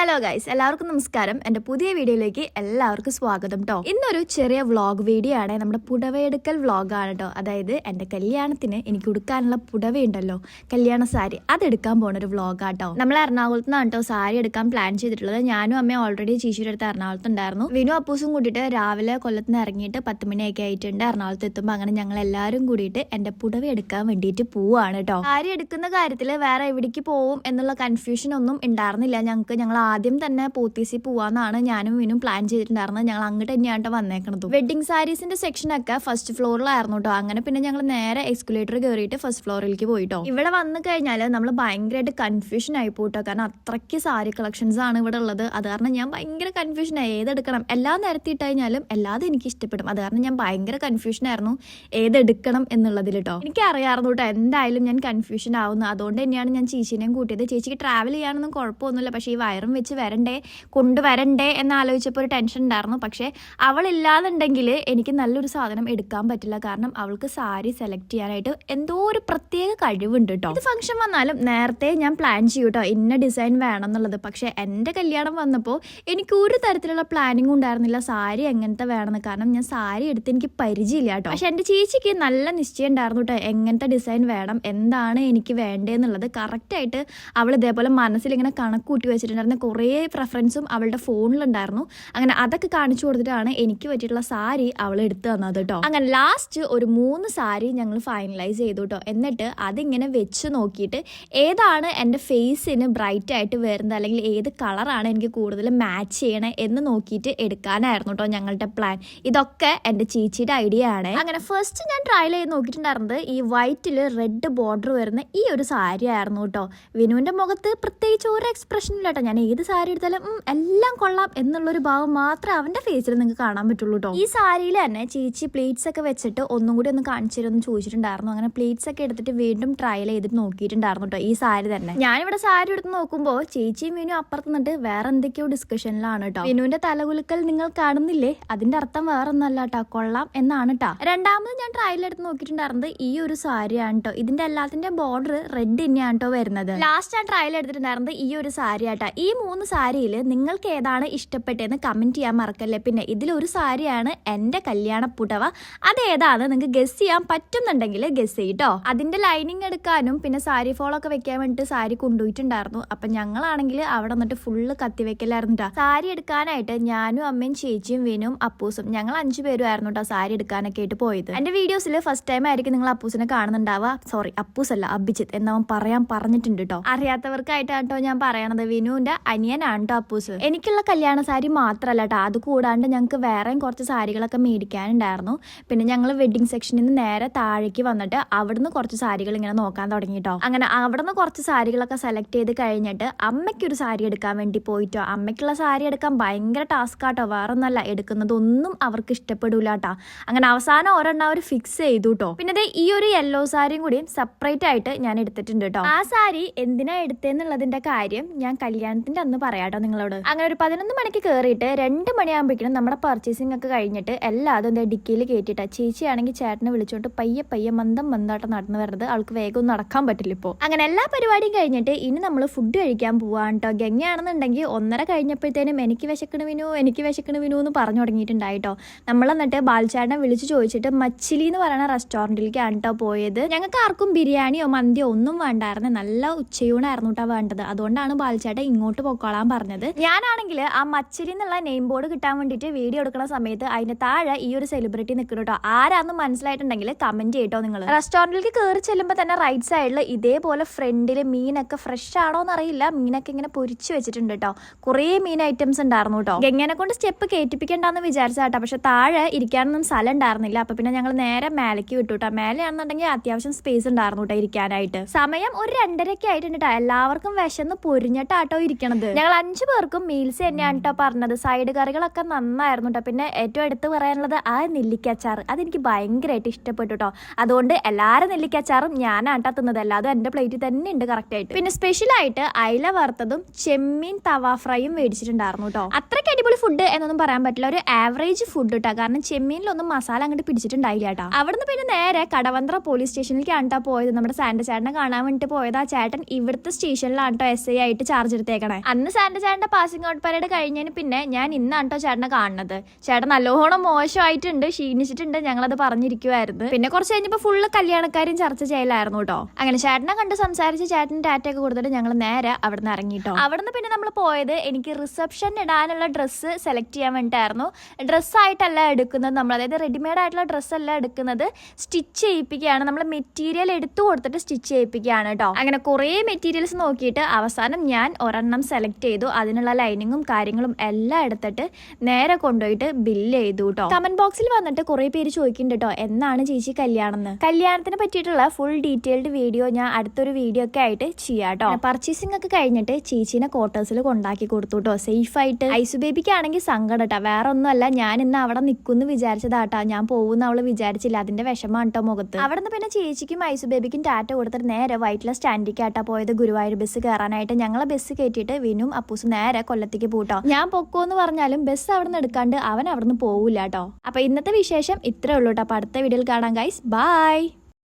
Hello guys എല്ലാവർക്കും നമസ്കാരം. എന്റെ പുതിയ വീഡിയോയിലേക്ക് എല്ലാവർക്കും സ്വാഗതം കേട്ടോ ഇന്നൊരു ചെറിയ വ്ളോഗ് വീഡിയോ ആണ്. നമ്മുടെ പുടവയെടുക്കൽ വ്ളോഗാണ് കേട്ടോ അതായത് എന്റെ കല്യാണത്തിന് എനിക്ക് ഉടുക്കാനുള്ള പുടവയുണ്ടല്ലോ കല്യാണ സാരി. അതെടുക്കാൻ പോണ ഒരു വ്ളോഗാട്ടോ നമ്മൾ എറണാകുളത്ത് നിന്നാണ് കേട്ടോ സാരി എടുക്കാൻ പ്ലാൻ ചെയ്തിട്ടുള്ളത്. ഞാനും അമ്മയും ഓൾറെഡി ചീച്ചിയുടെ അടുത്ത് എറണാകുളത്ത് ഉണ്ടായിരുന്നു. വിനു അപ്പൂസും കൂട്ടിയിട്ട് രാവിലെ കൊല്ലത്ത് നിന്ന് ഇറങ്ങിയിട്ട് പത്ത് മണിയൊക്കെ ആയിട്ടുണ്ട്. എറണാകുളത്ത് എത്തുമ്പോൾ അങ്ങനെ ഞങ്ങൾ എല്ലാവരും കൂടിയിട്ട് എന്റെ പുടവ എടുക്കാൻ വേണ്ടിയിട്ട് പോവാണ് കേട്ടോ സാരി എടുക്കുന്ന കാര്യത്തിൽ വേറെ എവിടേക്ക് പോവും എന്നുള്ള കൺഫ്യൂഷൻ ഒന്നും ഉണ്ടായിരുന്നില്ല. ഞങ്ങൾക്ക് ഞങ്ങൾ ആദ്യം തന്നെ പോത്തീസി പോവാന്നാണ് ഞാനും വിനും പ്ലാൻ ചെയ്തിട്ടുണ്ടായിരുന്നത്. ഞങ്ങൾ അങ്ങോട്ട് തന്നെയാണ് വന്നേക്കണത്. വെഡിങ് സാരീസിന്റെ സെക്ഷൻ ഒക്കെ ഫസ്റ്റ് ഫ്ലോറിലായിരുന്നു കേട്ടോ അങ്ങനെ പിന്നെ ഞങ്ങൾ നേരെ എക്സ്കുലേറ്റർ കയറിയിട്ട് ഫസ്റ്റ് ഫ്ലോറിലേക്ക് പോയിട്ടോ. ഇവിടെ വന്നു കഴിഞ്ഞാൽ നമ്മൾ ഭയങ്കരമായിട്ട് കൺഫ്യൂഷൻ ആയി പോയിട്ടോ കാരണം അത്രയ്ക്ക് സാരി കളക്ഷൻസ് ആണ് ഇവിടെ ഉള്ളത്. അത് കാരണം ഞാൻ ഭയങ്കര കൺഫ്യൂഷൻ ആയി. ഏതെടുക്കണം? എല്ലാം നിരത്തിയിട്ട് കഴിഞ്ഞാലും എല്ലാതും എനിക്ക് ഇഷ്ടപ്പെടും. അത് കാരണം ഞാൻ ഭയങ്കര കൺഫ്യൂഷൻ ആയിരുന്നു ഏതെടുക്കണം എന്നുള്ളതിൽ കേട്ടോ എനിക്ക് അറിയാറുണ്ട് കേട്ടോ എന്തായാലും ഞാൻ കൺഫ്യൂഷൻ ആവുന്നു. അതുകൊണ്ട് തന്നെയാണ് ഞാൻ ചേച്ചീനെയും കൂട്ടിയത്. ചേച്ചിക്ക് ട്രാവൽ ചെയ്യാനൊന്നും കുഴപ്പമൊന്നുമില്ല. പക്ഷേ ഈ വയറും വെച്ച് വരണ്ടേ കൊണ്ടുവരണ്ടേ എന്ന് ആലോചിച്ചപ്പോൾ ഒരു ടെൻഷൻ ഉണ്ടായിരുന്നു. പക്ഷേ അവളില്ലാന്നുണ്ടെങ്കിൽ എനിക്ക് നല്ലൊരു സാധനം എടുക്കാൻ പറ്റില്ല. കാരണം അവൾക്ക് സാരി സെലക്ട് ചെയ്യാനായിട്ട് എന്തോ ഒരു പ്രത്യേക കഴിവുണ്ട് കേട്ടോ ഇത് ഫംഗ്ഷൻ വന്നാലും നേരത്തെ ഞാൻ പ്ലാൻ ചെയ്യും കേട്ടോ ഇന്ന ഡിസൈൻ വേണം എന്നുള്ളത് പക്ഷേ എന്റെ കല്യാണം വന്നപ്പോൾ എനിക്ക് ഒരു തരത്തിലുള്ള പ്ലാനിങ്ങും ഉണ്ടായിരുന്നില്ല. സാരി എങ്ങനത്തെ വേണമെന്ന്. കാരണം ഞാൻ സാരി എടുത്ത് എനിക്ക് പരിചയമില്ല കേട്ടോ പക്ഷെ എന്റെ ചേച്ചിക്ക് നല്ല നിശ്ചയം ഉണ്ടായിരുന്നു കേട്ടോ എങ്ങനത്തെ ഡിസൈൻ വേണം എന്താണ് എനിക്ക് വേണ്ടതെന്നുള്ളത് കറക്റ്റായിട്ട് അവൾ ഇതേപോലെ മനസ്സിൽ ഇങ്ങനെ കണക്ക് കൂട്ടി വെച്ചിട്ടുണ്ടായിരുന്ന. കുറേ പ്രഫറൻസും അവളുടെ ഫോണിലുണ്ടായിരുന്നു. അങ്ങനെ അതൊക്കെ കാണിച്ചു കൊടുത്തിട്ടാണ് എനിക്ക് പറ്റിയിട്ടുള്ള സാരി അവൾ എടുത്തു തന്നത് കേട്ടോ അങ്ങനെ ലാസ്റ്റ് ഒരു മൂന്ന് സാരി ഞങ്ങൾ ഫൈനലൈസ് ചെയ്തു കേട്ടോ എന്നിട്ട് അതിങ്ങനെ വെച്ച് നോക്കിയിട്ട് ഏതാണ് എന്റെ ഫേസിന് ബ്രൈറ്റ് ആയിട്ട് വരുന്നത് അല്ലെങ്കിൽ ഏത് കളറാണ് എനിക്ക് കൂടുതൽ മാച്ച് ചെയ്യണേ എന്ന് നോക്കിയിട്ട് എടുക്കാനായിരുന്നു കേട്ടോ ഞങ്ങളുടെ പ്ലാൻ ഇതൊക്കെ എന്റെ ചേച്ചിയുടെ ഐഡിയ ആണ്. അങ്ങനെ ഫസ്റ്റ് ഞാൻ ട്രയൽ ചെയ്ത് നോക്കിയിട്ടുണ്ടായിരുന്നത് ഈ വൈറ്റിൽ റെഡ് ബോർഡർ വരുന്ന ഈ ഒരു സാരി ആയിരുന്നു കേട്ടോ വിനുവിന്റെ മുഖത്ത് പ്രത്യേകിച്ച് ഒരു എക്സ്പ്രഷനില്ല കേട്ടോ ഞാൻ ഏത് സാരി എടുത്താലും എല്ലാം കൊള്ളാം എന്നുള്ളൊരു ഭാവം മാത്രമേ അവന്റെ ഫേസിൽ നിങ്ങൾക്ക് കാണാൻ പറ്റുള്ളൂ കേട്ടോ ഈ സാരിയിൽ തന്നെ ചേച്ചി പ്ലേറ്റ്സ് ഒക്കെ വെച്ചിട്ട് ഒന്നും കൂടി ഒന്ന് കാണിച്ചു തരുമെന്ന് ചോദിച്ചിട്ടുണ്ടായിരുന്നു. അങ്ങനെ പ്ലേറ്റ്സ് ഒക്കെ എടുത്തിട്ട് വീണ്ടും ട്രയൽ ചെയ്തിട്ട് നോക്കിയിട്ടുണ്ടായിരുന്നു കേട്ടോ ഈ സാരി തന്നെ. ഞാനിവിടെ സാരി എടുത്ത് നോക്കുമ്പോൾ ചേച്ചിയും വിനു അപ്പുറത്ത് നിന്നിട്ട് വേറെ എന്തൊക്കെയോ ഡിസ്കഷനിലാണ് കേട്ടോ വിനുവിന്റെ തലകുലുക്കൽ നിങ്ങൾ കാണുന്നില്ലേ? അതിന്റെ അർത്ഥം വേറെ ഒന്നല്ല കേട്ടോ കൊള്ളാം എന്നാണ് കേട്ടോ രണ്ടാമത് ഞാൻ ട്രയൽ എടുത്ത് നോക്കിയിട്ടുണ്ടായിരുന്നത് ഈ ഒരു സാരിയാണ് കേട്ടോ ഇതിന്റെ എല്ലാത്തിന്റെ ബോർഡർ റെഡ് തന്നെയാണ് കേട്ടോ വരുന്നത്. ലാസ്റ്റ് ഞാൻ ട്രയൽ എടുത്തിട്ടുണ്ടായിരുന്നത് ഈ ഒരു സാരി ആട്ടോ ഈ മൂന്ന് സാരിയിൽ നിങ്ങൾക്ക് ഏതാണ് ഇഷ്ടപ്പെട്ടതെന്ന് കമന്റ് ചെയ്യാൻ മറക്കല്ലേ. പിന്നെ ഇതിലൊരു സാരിയാണ് എന്റെ കല്യാണ പുടവ. അതേതാണ് നിങ്ങൾക്ക് ഗസ് ചെയ്യാൻ പറ്റുന്നുണ്ടെങ്കിൽ ഗസ് ചെയ്യട്ടോ അതിന്റെ ലൈനിങ് എടുക്കാനും പിന്നെ സാരി ഫോളൊക്കെ വെക്കാൻ വേണ്ടിട്ട് സാരി കൊണ്ടുപോയിട്ടുണ്ടായിരുന്നു. അപ്പം ഞങ്ങളാണെങ്കിൽ അവിടെ വന്നിട്ട് ഫുള്ള് കത്തി വെക്കലായിരുന്നു കേട്ടോ സാരി എടുക്കാനായിട്ട് ഞാനും അമ്മയും ചേച്ചിയും വിനും അപ്പൂസും ഞങ്ങൾ അഞ്ചു പേരും ആയിരുന്നു കേട്ടോ സാരി എടുക്കാനൊക്കെ ആയിട്ട് പോയത്. എന്റെ വീഡിയോസിൽ ഫസ്റ്റ് ടൈം ആയിരിക്കും നിങ്ങൾ അപ്പൂസിനെ കാണുന്നുണ്ടാവുക. സോറി അപ്പൂസല്ല അഭിജിത്ത് എന്നവൻ പറയാൻ പറഞ്ഞിട്ടുണ്ട് കേട്ടോ അറിയാത്തവർക്കായിട്ടാണ് കേട്ടോ ഞാൻ പറയണത്. വിനുവിന്റെ അനിയനാണ് കേട്ടോ അപ്പൂസ്. എനിക്കുള്ള കല്യാണ സാരി മാത്രമല്ല കേട്ടോ അത് കൂടാണ്ട് ഞങ്ങൾക്ക് വേറെയും കുറച്ച് സാരികളൊക്കെ മേടിക്കാനുണ്ടായിരുന്നു. പിന്നെ ഞങ്ങൾ വെഡിങ് സെക്ഷനിൽ നിന്ന് നേരെ താഴേക്ക് വന്നിട്ട് അവിടുന്ന് കുറച്ച് സാരികൾ ഇങ്ങനെ നോക്കാൻ തുടങ്ങി കേട്ടോ അങ്ങനെ അവിടുന്ന് കുറച്ച് സാരികളൊക്കെ സെലക്ട് ചെയ്ത് കഴിഞ്ഞിട്ട് അമ്മയ്ക്കൊരു സാരി എടുക്കാൻ വേണ്ടി പോയിട്ടോ. അമ്മയ്ക്കുള്ള സാരി എടുക്കാൻ ഭയങ്കര ടാസ്ക് ആട്ടോ. വേറെ ഒന്നല്ല എടുക്കുന്നതൊന്നും അവർക്ക് ഇഷ്ടപ്പെടൂല കേട്ടോ അങ്ങനെ അവസാനം ഒരെണ്ണം അവർ ഫിക്സ് ചെയ്തു കേട്ടോ പിന്നെ ഈ ഒരു യെല്ലോ സാരിയും കൂടി സെപ്പറേറ്റ് ആയിട്ട് ഞാൻ എടുത്തിട്ടുണ്ട് കേട്ടോ ആ സാരി എന്തിനാ എടുത്തേന്നുള്ളതിന്റെ കാര്യം ഞാൻ കല്യാണത്തിന്റെ അന്ന് പറയാട്ടോ നിങ്ങളോട്. അങ്ങനെ ഒരു പതിനൊന്ന് മണിക്ക് കയറിയിട്ട് രണ്ട് മണിയാകുമ്പോഴേക്കും നമ്മുടെ പർച്ചേസിംഗ് ഒക്കെ കഴിഞ്ഞിട്ട് എല്ലാതും എന്താ ഡിക്കിയിൽ കയറ്റിയിട്ടാ ചേച്ചിയാണെങ്കിൽ ചേട്ടനെ വിളിച്ചോണ്ട് പയ്യെ പയ്യെ മന്ദം മന്ദാട്ടം നടന്നു വരുന്നത് ആൾക്ക് വേഗം നടക്കാൻ പറ്റില്ല ഇപ്പോൾ അങ്ങനെ എല്ലാ പരിപാടിയും കഴിഞ്ഞിട്ട് ഇനി നമ്മൾ ഫുഡ് കഴിക്കാൻ പോവാണ് കേട്ടോ ഗംഗയാണെന്നുണ്ടെങ്കിൽ ഒന്നര കഴിഞ്ഞപ്പോഴത്തേനും എനിക്ക് വിശക്കണ വിനു എനിക്ക് വിശക്കണ വിനു എന്ന് പറഞ്ഞു തുടങ്ങിയിട്ടുണ്ടായിട്ടോ. നമ്മൾ എന്നിട്ട് ബാൽചാടനെ വിളിച്ച് ചോദിച്ചിട്ട് മച്ചിലി എന്ന് പറയുന്ന റെസ്റ്റോറന്റിലേക്കാണ് കേട്ടോ പോയത്. ഞങ്ങൾക്ക് ആർക്കും ബിരിയാണിയോ മന്തിയോ ഒന്നും വേണ്ടായിരുന്നു. നല്ല ഉച്ചയൂണായിരുന്നു കേട്ടോ വേണ്ടത്. അതുകൊണ്ടാണ് ബാൽചാട്ടൻ ഇങ്ങോട്ട് പൊക്കോളാൻ പറഞ്ഞത്. ഞാനാണെങ്കിൽ ആ മച്ചരി എന്നുള്ള നെയിം ബോർഡ് കിട്ടാൻ വേണ്ടിയിട്ട് വീഡിയോ എടുക്കുന്ന സമയത്ത് അതിന്റെ താഴെ ഈ ഒരു സെലിബ്രിറ്റി നിൽക്കുന്നു കേട്ടോ ആരാന്ന് മനസ്സിലായിട്ടുണ്ടെങ്കിൽ കമന്റ് ചെയ്യട്ടോ നിങ്ങൾ റെസ്റ്റോറന്റിലേക്ക് കയറി ചെല്ലുമ്പോൾ തന്നെ റൈറ്റ് സൈഡിൽ ഇതേപോലെ ഫ്രണ്ടിൽ മീനൊക്കെ ഫ്രഷ് ആണോ എന്നറിയില്ല. മീനൊക്കെ ഇങ്ങനെ പൊരിച്ചു വെച്ചിട്ടുണ്ട് കേട്ടോ കുറേ മീൻ ഐറ്റംസ് ഉണ്ടായിരുന്നു കേട്ടോ എങ്ങനെ കൊണ്ട് സ്റ്റെപ്പ് കയറ്റിപ്പിക്കണ്ടെന്ന് വിചാരിച്ചാട്ടോ പക്ഷെ താഴെ ഇരിക്കാനൊന്നും സ്ഥലം ഉണ്ടായിരുന്നില്ല. അപ്പൊ പിന്നെ ഞങ്ങൾ നേരെ മേലേക്ക് വിട്ടു കേട്ടോ മേലെയാണെന്നുണ്ടെങ്കിൽ അത്യാവശ്യം സ്പേസ് ഉണ്ടായിരുന്നു കേട്ടോ ഇരിക്കാനായിട്ട്. സമയം ഒരു രണ്ടരയ്ക്ക് ആയിട്ടുണ്ട് കേട്ടോ എല്ലാവർക്കും വിശന്ന് പൊരിഞ്ഞിട്ടാട്ടോ ഇരിക്കണത്. ഞങ്ങൾ അഞ്ചു പേർക്കും മീൽസ് തന്നെയാണ് കേട്ടോ പറഞ്ഞത്. സൈഡ് കറികളൊക്കെ നന്നായിരുന്നു കേട്ടോ പിന്നെ ഏറ്റവും എടുത്ത് പറയാനുള്ളത് ആ നെല്ലിക്കച്ചാർ അതെനിക്ക് ഭയങ്കരമായിട്ട് ഇഷ്ടപ്പെട്ടു കേട്ടോ അതുകൊണ്ട് എല്ലാവരും നെല്ലിക്കച്ചാറും ഞാനാണ് കേട്ടോ തിന്നത്. അല്ലാതെ എന്റെ പ്ലേറ്റിൽ തന്നെ ഉണ്ട് കറക്റ്റ് ആയിട്ട്. പിന്നെ സ്പെഷ്യൽ ആയിട്ട് അയില വറുത്തതും ചെമ്മീൻ തവ ഫ്രൈയും മേടിച്ചിട്ടുണ്ടായിരുന്നു കേട്ടോ അത്രയ്ക്ക് അടിപൊളി ഫുഡ് എന്നൊന്നും പറയാൻ പറ്റില്ല. ഒരു ആവറേജ് ഫുഡ് കേട്ടോ കാരണം ചെമ്മീനിലൊന്നും മസാല അങ്ങോട്ട് പിടിച്ചിട്ടുണ്ടായില്ല കേട്ടോ അവിടുന്ന് പിന്നെ നേരെ കടവന്ത്ര പോലീസ് സ്റ്റേഷനിലേക്കാണ് കേട്ടോ പോയത്. നമ്മുടെ സാൻഡ ചേട്ടനെ കാണാൻ വേണ്ടിട്ട് പോയത് ആ ചേട്ടൻ ഇവിടുത്തെ സ്റ്റേഷനിലാണ് കേട്ടോ എസ് ഐ ആയിട്ട് ചാർജ് എടുത്തേക്കണേ. അന്ന് സാറിന്റെ ചേട്ടന്റെ പാസിംഗ് ഔട്ട് പരേഡ് കഴിഞ്ഞതിന് പിന്നെ ഞാൻ ഇന്നാണ് കേട്ടോ ചേട്ടനെ കാണുന്നത്. ചേട്ടൻ നല്ലോണം മോശമായിട്ടുണ്ട് ക്ഷീണിച്ചിട്ടുണ്ട് ഞങ്ങളത് പറഞ്ഞിരിക്കുമായിരുന്നു പിന്നെ കുറച്ച് കഴിഞ്ഞപ്പോൾ ഫുള്ള് കല്യാണക്കാരും ചർച്ച ചെയ്യലായിരുന്നു കേട്ടോ അങ്ങനെ ചേട്ടനെ കണ്ട് സംസാരിച്ച് ചേട്ടന്റെ ഡാറ്റ ഒക്കെ കൊടുത്തിട്ട് ഞങ്ങൾ നേരെ അവിടെ നിന്ന് ഇറങ്ങിട്ടോ. അവിടുന്ന് പിന്നെ നമ്മൾ പോയത് എനിക്ക് റിസപ്ഷൻ ഇടാനുള്ള ഡ്രസ്സ് സെലക്ട് ചെയ്യാൻ വേണ്ടിയിട്ടായിരുന്നു ഡ്രസ്സായിട്ടല്ല എടുക്കുന്നത് നമ്മൾ അതായത് റെഡിമെയ്ഡ് ആയിട്ടുള്ള ഡ്രസ്സല്ല എടുക്കുന്നത്. സ്റ്റിച്ച് ചെയ്യിപ്പിക്കുകയാണ്. നമ്മൾ മെറ്റീരിയൽ എടുത്തു കൊടുത്തിട്ട് സ്റ്റിച്ച് ചെയ്യിപ്പിക്കുകയാണ് കേട്ടോ അങ്ങനെ കുറേ മെറ്റീരിയൽസ് നോക്കിയിട്ട് അവസാനം ഞാൻ ഒരെണ്ണം സെലക്ട് ചെയ്തു. അതിനുള്ള ലൈനിങ്ങും കാര്യങ്ങളും എല്ലാം എടുത്തിട്ട് നേരെ കൊണ്ടുപോയിട്ട് ബില്ല് ചെയ്തു കേട്ടോ കമന്റ് ബോക്സിൽ വന്നിട്ട് കുറെ പേര് ചോദിക്കുന്നുണ്ട് കേട്ടോ എന്നാണ് ചേച്ചി കല്യാണം എന്ന് കല്യാണത്തിനെ പറ്റിയിട്ടുള്ള ഫുൾ ഡീറ്റെയിൽഡ് വീഡിയോ ഞാൻ അടുത്തൊരു വീഡിയോ ഒക്കെ ആയിട്ട് ചെയ്യാം കേട്ടോ പർച്ചേസിംഗ് ഒക്കെ കഴിഞ്ഞിട്ട് ചേച്ചീനെ ക്വാർട്ടേഴ്സിൽ കൊണ്ടാക്കി കൊടുത്തു കേട്ടോ സേഫ് ആയിട്ട്. ഐസു ബേബിക്ക് ആണെങ്കിൽ സങ്കടം കേട്ടോ വേറെ ഒന്നുമല്ല ഞാൻ ഇന്ന് അവിടെ നിൽക്കുന്നു വിചാരിച്ചതാട്ടാ ഞാൻ പോകുന്ന അവൾ വിചാരിച്ചില്ല അതിന്റെ വിഷമാണ് കേട്ടോ മുഖത്ത്. അവിടെ നിന്ന് പിന്നെ ചേച്ചിക്കും ഐസു ബേബിക്കും ടാറ്റ കൊടുത്തിട്ട് നേരെ വൈറ്റില സ്റ്റാൻഡിക്കാട്ടോ പോയത് ഗുരുവായൂർ ബസ് കയറാനായിട്ട് ഞങ്ങളെ ബസ് കയറ്റിയിട്ട് വിനും അപ്പൂസും നേരെ കൊല്ലത്തേക്ക് പോട്ടോ ഞാൻ പൊക്കോന്ന് പറഞ്ഞാലും ബസ് അവിടെ എടുക്കാണ്ട് അവൻ അവിടെ നിന്ന് പോവില്ല കേട്ടോ അപ്പൊ ഇന്നത്തെ വിശേഷം ഇത്രേ ഉള്ളൂ കേട്ടോ അപ്പൊ അടുത്ത വീഡിയോയിൽ കാണാം ഗൈസ് ബൈ